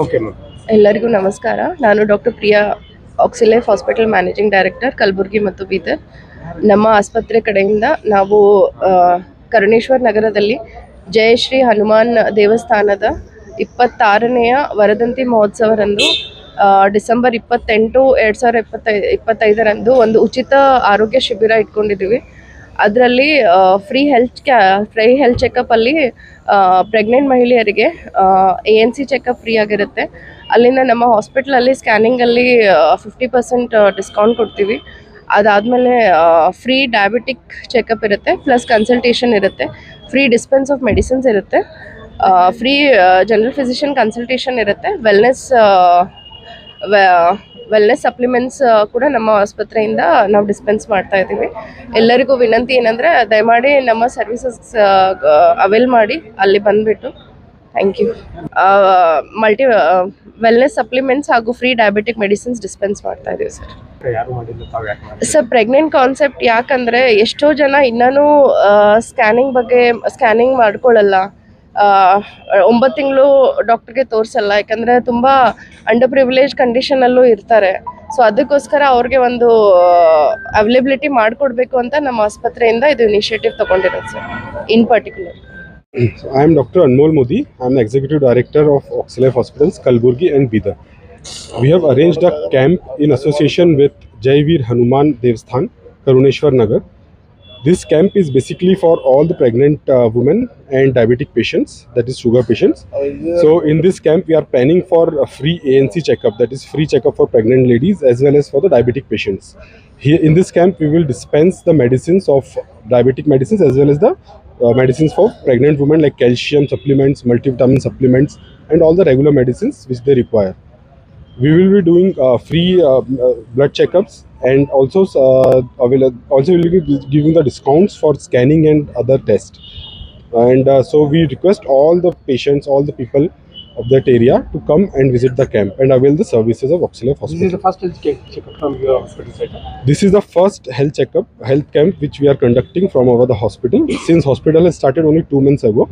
Okay ma'am ಎಲ್ಲರಿಗೂ ನಮಸ್ಕಾರ. ನಾನು doctor Priya Oxylife hospital managing director Kalaburagi ಮತ್ತು ಬೀದರ್. ನಮ್ಮ ಆಸ್ಪತ್ರೆ ಕಡೆಯಿಂದ ನಾವು ಕರುಣೇಶ್ವರ ನಗರದಲ್ಲಿ ಜಯಶ್ರೀ ಹನುಮಾನ್ ದೇವಸ್ಥಾನದ ಇಪ್ಪತ್ತಾರನೆಯ ವರದಂತಿ ಮಹೋತ್ಸವರಂದು ಡಿಸೆಂಬರ್ ಇಪ್ಪತ್ತೆಂಟು, ಎರಡು ಸಾವಿರದ ಇಪ್ಪತ್ತೈ, ಇಪ್ಪತ್ತೈದರಂದು ಒಂದು ಉಚಿತ ಆರೋಗ್ಯ ಶಿಬಿರ ಇಟ್ಕೊಂಡಿದ್ದೀವಿ. ಅದರಲ್ಲಿ ಫ್ರೀ ಹೆಲ್ತ್ ಕ್ಯಾ ಫ್ರೀ ಹೆಲ್ತ್ ಚೆಕಪ್ಪಲ್ಲಿ ಪ್ರೆಗ್ನೆಂಟ್ ಮಹಿಳೆಯರಿಗೆ A N C checkup free ಆಗಿರುತ್ತೆ. ಅಲ್ಲಿಂದ ನಮ್ಮ ಹಾಸ್ಪಿಟ್ಲಲ್ಲಿ ಸ್ಕ್ಯಾನಿಂಗಲ್ಲಿ ಫಿಫ್ಟಿ ಪರ್ಸೆಂಟ್ ಡಿಸ್ಕೌಂಟ್ ಕೊಡ್ತೀವಿ. ಅದಾದಮೇಲೆ ಫ್ರೀ ಡಯಾಬಿಟಿಕ್ ಚೆಕಪ್ ಇರುತ್ತೆ ಪ್ಲಸ್ ಕನ್ಸಲ್ಟೇಷನ್ ಇರುತ್ತೆ. ಫ್ರೀ ಡಿಸ್ಪೆನ್ಸ್ ಆಫ್ ಮೆಡಿಸಿನ್ಸ್ ಇರುತ್ತೆ. ಫ್ರೀ ಜನರಲ್ ಫಿಸಿಷಿಯನ್ ಕನ್ಸಲ್ಟೇಷನ್ ಇರುತ್ತೆ. ವೆಲ್ನೆಸ್ ವೆಲ್ನೆಸ್ ಸಪ್ಲಿಮೆಂಟ್ಸ್ ಕೂಡ ನಮ್ಮ ಆಸ್ಪತ್ರೆಯಿಂದ ನಾವು ಡಿಸ್ಪೆನ್ಸ್ ಮಾಡ್ತಾ ಇದ್ದೀವಿ. ಎಲ್ಲರಿಗೂ ವಿನಂತಿ ಏನಂದರೆ ದಯಮಾಡಿ ನಮ್ಮ ಸರ್ವಿಸಸ್ ಅವೈಲ್ ಮಾಡಿ ಅಲ್ಲಿ ಬಂದುಬಿಟ್ಟು. Thank you multi wellness supplements ಹಾಗೂ ಫ್ರೀ ಡಯಾಬಿಟಿಕ್ ಮೆಡಿಸಿನ್ಸ್ ಡಿಸ್ಪೆನ್ಸ್ ಮಾಡ್ತಾ ಇದ್ದೀವಿ ಸರ್ ಸರ್ ಪ್ರೆಗ್ನೆಂಟ್ ಕಾನ್ಸೆಪ್ಟ್ ಯಾಕಂದರೆ ಎಷ್ಟೋ ಜನ ಇನ್ನೂ ಸ್ಕ್ಯಾನಿಂಗ್ ಬಗ್ಗೆ ಸ್ಕ್ಯಾನಿಂಗ್ ಮಾಡ್ಕೊಳ್ಳಲ್ಲ. ಒಂಬತ್ತು ತಿಂಗಳು ಡಾಕ್ಟ್ರಿಗೆ ತೋರಿಸಲ್ಲ, ಯಾಕಂದರೆ ತುಂಬ ಅಂಡರ್ ಪ್ರಿವಿಲೇಜ್ ಕಂಡೀಷನಲ್ಲೂ ಇರ್ತಾರೆ. ಸೊ ಅದಕ್ಕೋಸ್ಕರ ಅವ್ರಿಗೆ ಒಂದು ಅವೈಲೇಬಿಲಿಟಿ ಮಾಡಿಕೊಡ್ಬೇಕು ಅಂತ ನಮ್ಮ ಆಸ್ಪತ್ರೆಯಿಂದ ಇದು initiative ತೊಗೊಂಡಿರೋದು sir in particular I am doctor Anmol Modi I am executive director of Oxylife hospitals Kalaburgi and Bidar we have arranged a camp in association with Jaiveer Hanuman ದೇವಸ್ಥಾನ್ Karuneshwar Nagar This camp is basically for all the pregnant uh, women and diabetic patients, that is sugar patients. So in this camp, we are planning for a free ANC checkup, that is free checkup for pregnant ladies as well as for the diabetic patients. Here in this camp, we will dispense the medicines of diabetic medicines as well as the uh, medicines for pregnant women like calcium supplements, multivitamin supplements, and all the regular medicines which they require. We will be doing uh, free uh, uh, blood checkups and also uh, also we will be giving the discounts for scanning and other tests. And uh, so we request all the patients, all the people of that area to come and visit the camp and avail the services of Oxylab This is the first health checkup from your hospital side. This is the first health checkup, health camp which we are conducting from over the hospital. Since hospital has started only two months ago,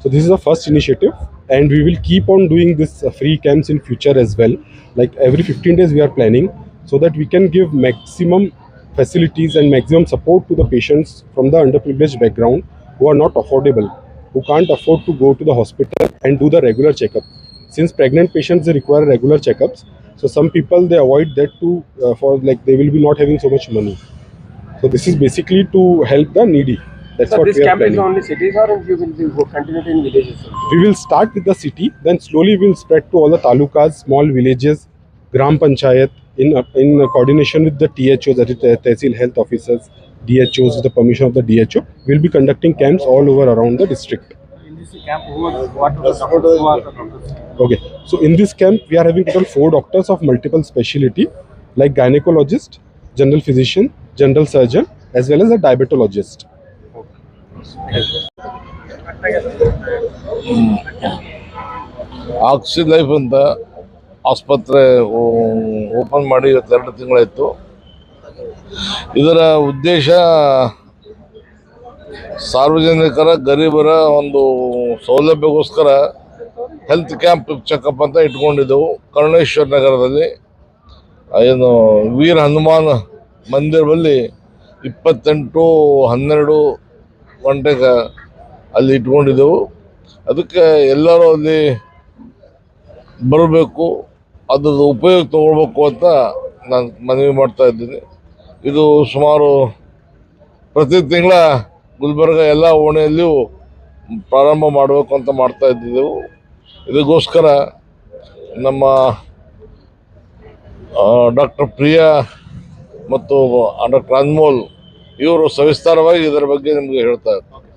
so this is the first initiative, and we will keep on doing this uh, free camps in future as well. Like every 15 days, we are planning so that we can give maximum facilities and maximum support to the patients from the underprivileged background who are not affordable, who can't afford to go to the hospital and do the regular checkup. Since pregnant patients they require regular checkups, so some people they avoid that too uh, for like they will be not having so much money. So this is basically to help the needy. That's So what this we are camp is only cities or you will be go- in villages? also? We will start with the city, then slowly we'll spread to all the talukas, small villages, gram panchayat, in in coordination with the THOs, that is the Tehsil health officers, DHOs, with the permission of the DHO. We'll be conducting camps all over around the district. In this camp, who are what are the doctors? Who are the doctors? Okay, so in this camp, we are having total four doctors of multiple specialty, like gynecologist, general physician, general surgeon, as well as a diabetologist. Oxylife ಅಂತ ಆಸ್ಪತ್ರೆ open ಮಾಡಿ ಇವತ್ತು ಎರಡು ತಿಂಗಳಾಯಿತು. ಇದರ ಉದ್ದೇಶ ಸಾರ್ವಜನಿಕರ, ಗರೀಬರ ಒಂದು ಸೌಲಭ್ಯಗೋಸ್ಕರ health camp checkup ಅಂತ ಇಟ್ಕೊಂಡಿದ್ದೆವು. ಕರುಣೇಶ್ವರ ನಗರದಲ್ಲಿ. ಏನು ವೀರ ಹನುಮಾನ್ ಮಂದಿರದಲ್ಲಿ ಇಪ್ಪತ್ತೆಂಟು, ಹನ್ನೆರಡು ಗಂಟೆಗೆ ಅಲ್ಲಿ ಇಟ್ಕೊಂಡಿದ್ದೆವು. ಅದಕ್ಕೆ ಎಲ್ಲರೂ ಅಲ್ಲಿ ಬರಬೇಕು ಅದ್ರದ್ದು ಉಪಯೋಗ ತಗೊಳ್ಬೇಕು ಅಂತ ನಾನು ಮನವಿ ಮಾಡ್ತಾ ಇದ್ದೀನಿ. ಇದು ಸುಮಾರು ಪ್ರತಿ ತಿಂಗಳ ಗುಲ್ಬರ್ಗ ಎಲ್ಲ ಓಣಿಯಲ್ಲಿಯೂ ಪ್ರಾರಂಭ ಮಾಡಬೇಕು ಅಂತ ಮಾಡ್ತಾ ಇದ್ದಿದ್ದೆವು. ಇದಕ್ಕೋಸ್ಕರ ನಮ್ಮ ಡಾಕ್ಟರ್ ಪ್ರಿಯಾ ಮತ್ತು ಡಾಕ್ಟರ್ ಅನ್ಮೋಲ್ ಇವರು ಸವಿಸ್ತಾರವಾಗಿ ಇದರ ಬಗ್ಗೆ ನಿಮಗೆ ಹೇಳ್ತಾ ಇದ್ದಾರೆ